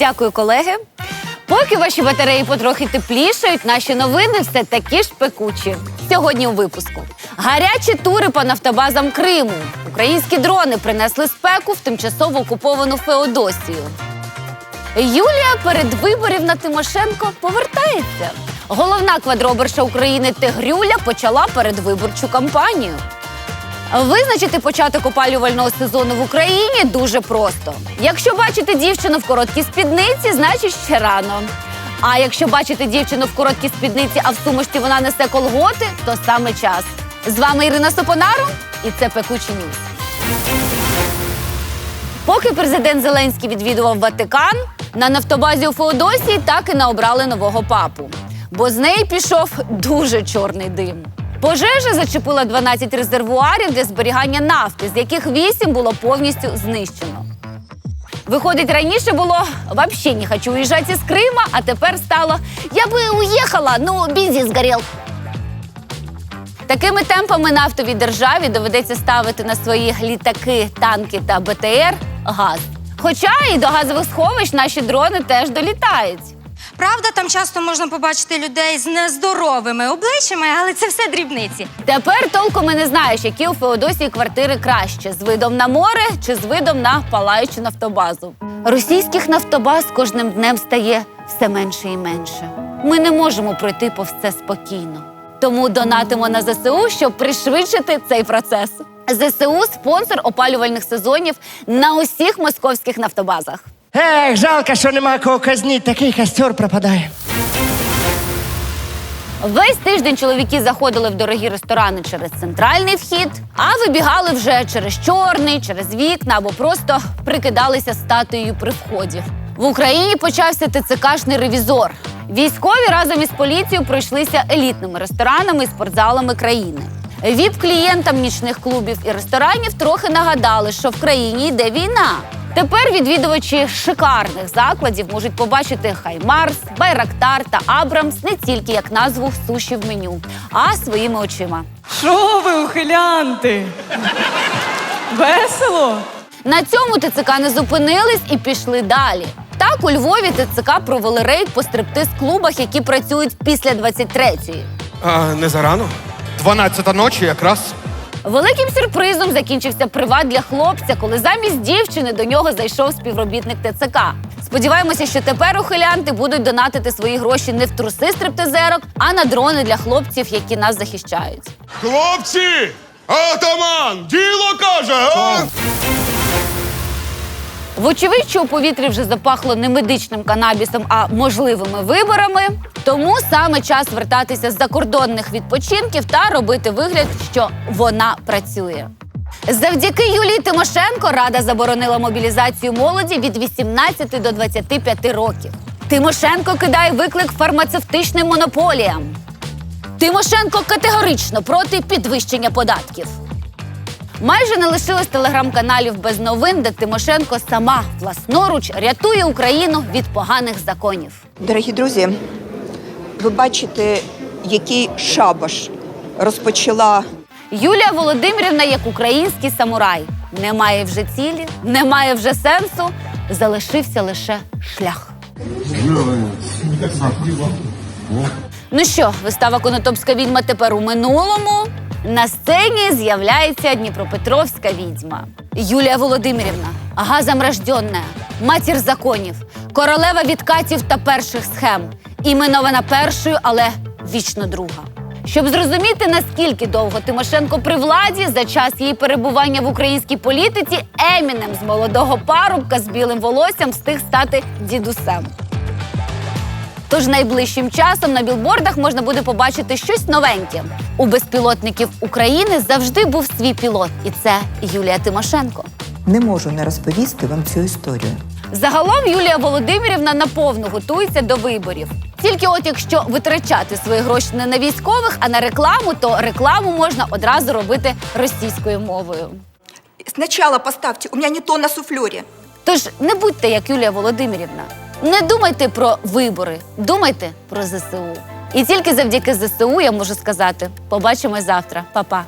Дякую, колеги. Поки ваші батареї потрохи теплішають, наші новини все такі ж пекучі. Сьогодні у випуску. Гарячі тури по нафтобазам Криму. Українські дрони принесли спеку в тимчасово окуповану Феодосію. Юлія перед виборів на Тимошенко повертається. Головна квадроберша України Тигрюля почала передвиборчу кампанію. Визначити початок опалювального сезону в Україні дуже просто. Якщо бачите дівчину в короткій спідниці, значить ще рано. А якщо бачите дівчину в короткій спідниці, а в сумочці вона несе колготи, то саме час. З вами Ірина Сопонару, і це пекучі Ньюс. Поки президент Зеленський відвідував Ватикан, на нафтобазі у Феодосії так і не обрали нового папу. Бо з неї пішов дуже чорний дим. Пожежа зачепила 12 резервуарів для зберігання нафти, з яких 8 було повністю знищено. Виходить, раніше було «вообще не хочу уїжджати з Крима, а тепер стало я би уїхала, ну бензин згорів. Такими темпами нафтовій державі доведеться ставити на свої літаки, танки та БТР газ. Хоча і до газових сховищ наші дрони теж долітають. Правда, там часто можна побачити людей з нездоровими обличчями, але це все дрібниці. Тепер толком і не знаєш, які у Феодосії квартири краще з видом на море чи з видом на палаючу нафтобазу. Російських нафтобаз кожним днем стає все менше і менше. Ми не можемо пройти повз це спокійно. Тому донатимо на ЗСУ, щоб пришвидшити цей процес. ЗСУ спонсор опалювальних сезонів на усіх московських нафтобазах. Ех, жалко, що нема кого казніть, такий костер пропадає. Весь тиждень чоловіки заходили в дорогі ресторани через центральний вхід, а вибігали вже через чорний, через вікна або просто прикидалися статуєю при вході. В Україні почався ТЦКшний ревізор. Військові разом із поліцією пройшлися елітними ресторанами і спортзалами країни. Віп-клієнтам нічних клубів і ресторанів трохи нагадали, що в країні йде війна. Тепер відвідувачі шикарних закладів можуть побачити Хаймарс, Байрактар та Абрамс не тільки як назву суші в меню, а своїми очима. Що ви, ухилянти? Весело? На цьому ТЦК не зупинились і пішли далі. Так у Львові ТЦК провели рейд по стриптиз-клубах, які працюють після 23-ї. А, не зарано. 12 ночі якраз. Великим сюрпризом закінчився приват для хлопця, коли замість дівчини до нього зайшов співробітник ТЦК. Сподіваємося, що тепер ухилянти будуть донатити свої гроші не в труси стриптизерок, а на дрони для хлопців, які нас захищають. Хлопці! Атаман! Діло каже! А? Вочевидь, що у повітрі вже запахло не медичним канабісом, а можливими виборами. Тому саме час вертатися з закордонних відпочинків та робити вигляд, що вона працює. Завдяки Юлії Тимошенко Рада заборонила мобілізацію молоді від 18 до 25 років. Тимошенко кидає виклик фармацевтичним монополіям. Тимошенко категорично проти підвищення податків. Майже не лишилось телеграм-каналів без новин, де Тимошенко сама власноруч рятує Україну від поганих законів. Дорогі друзі, ви бачите, який шабаш розпочала Юлія Володимирівна, як український самурай, не має вже цілі, не має вже сенсу, залишився лише шлях. Ну що, вистава Конотопська відьма тепер у минулому. На сцені з'являється Дніпропетровська відьма. Юлія Володимирівна, газом рожденна, матір законів, королева відкатів та перших схем, іменована першою, але вічно друга. Щоб зрозуміти, наскільки довго Тимошенко при владі за час її перебування в українській політиці, Емінем з молодого парубка з білим волоссям встиг стати дідусем. Тож найближчим часом на білбордах можна буде побачити щось новеньке. У безпілотників України завжди був свій пілот, і це Юлія Тимошенко. Не можу не розповісти вам цю історію. Загалом Юлія Володимирівна наповну готується до виборів. Тільки от якщо витрачати свої гроші не на військових, а на рекламу, то рекламу можна одразу робити російською мовою. Сначала поставьте, у меня не то на суфлере. Тож не будьте як Юлія Володимирівна. Не думайте про вибори, думайте про ЗСУ. І тільки завдяки ЗСУ я можу сказати: побачимось завтра, Па-па.